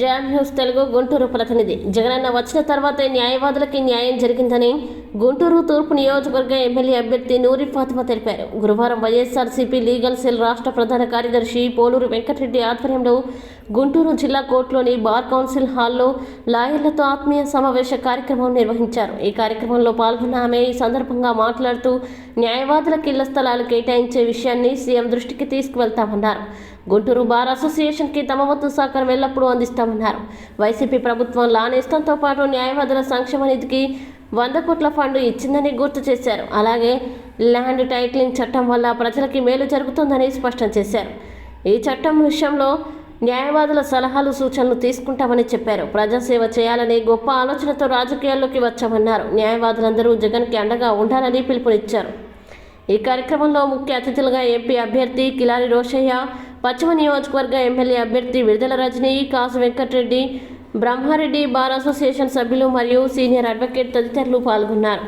Jam news Telugu Guntur ప్రతినిధి. జగనన్న వచ్చిన తర్వాతే న్యాయవాదులకి న్యాయం జరిగిందని గుంటూరు తూర్పు నియోజకవర్గ ఎమ్మెల్యే అభ్యర్థి నూరి ఫాతిమా తెలిపారు. గురువారం వైఎస్ఆర్సీపీ లీగల్ సెల్ రాష్ట్ర ప్రధాన కార్యదర్శి పోలూరు వెంకటరెడ్డి ఆధ్వర్యంలో గుంటూరు జిల్లా కోర్టులోని బార్ కౌన్సిల్ హాల్లో లాయర్లతో ఆత్మీయ సమావేశ కార్యక్రమం నిర్వహించారు. ఈ కార్యక్రమంలో పాల్గొన్న ఆమె ఈ సందర్భంగా మాట్లాడుతూ న్యాయవాదులకు ఇళ్ళ స్థలాలు కేటాయించే విషయాన్ని సీఎం దృష్టికి తీసుకువెళ్తామన్నారు. గుంటూరు బార్ అసోసియేషన్కి తమ వంతు సహకారం ఎల్లప్పుడూ చేస్తామన్నారు. వైసీపీ ప్రభుత్వం లానేస్తంతో పాటు న్యాయవాదుల సంక్షేమ నిధికి వంద కోట్ల ఫండ్ ఇచ్చిందని గుర్తు చేశారు. అలాగే ల్యాండ్ టైటిలింగ్ చట్టం వల్ల ప్రజలకి మేలు జరుగుతుందని స్పష్టం చేశారు. ఈ చట్టం విషయంలో న్యాయవాదుల సలహాలు సూచనలు తీసుకుంటామని చెప్పారు. ప్రజాసేవ చేయాలని గొప్ప ఆలోచనతో రాజకీయాల్లోకి వచ్చామన్నారు. న్యాయవాదులందరూ జగన్కి అండగా ఉండాలని పిలుపునిచ్చారు. ఈ కార్యక్రమంలో ముఖ్య అతిథులుగా ఎంపీ అభ్యర్థి కిలారి రోషయ్య పశ్చిమ నియోజకవర్గ ఎమ్మెల్యే అభ్యర్థి విడుదల రజని కాసు వెంకటరెడ్డి బ్రహ్మారెడ్డి బార్ అసోసియేషన్ సభ్యులు మరియు సీనియర్ అడ్వకేట్ తదితరులు పాల్గొన్నారు.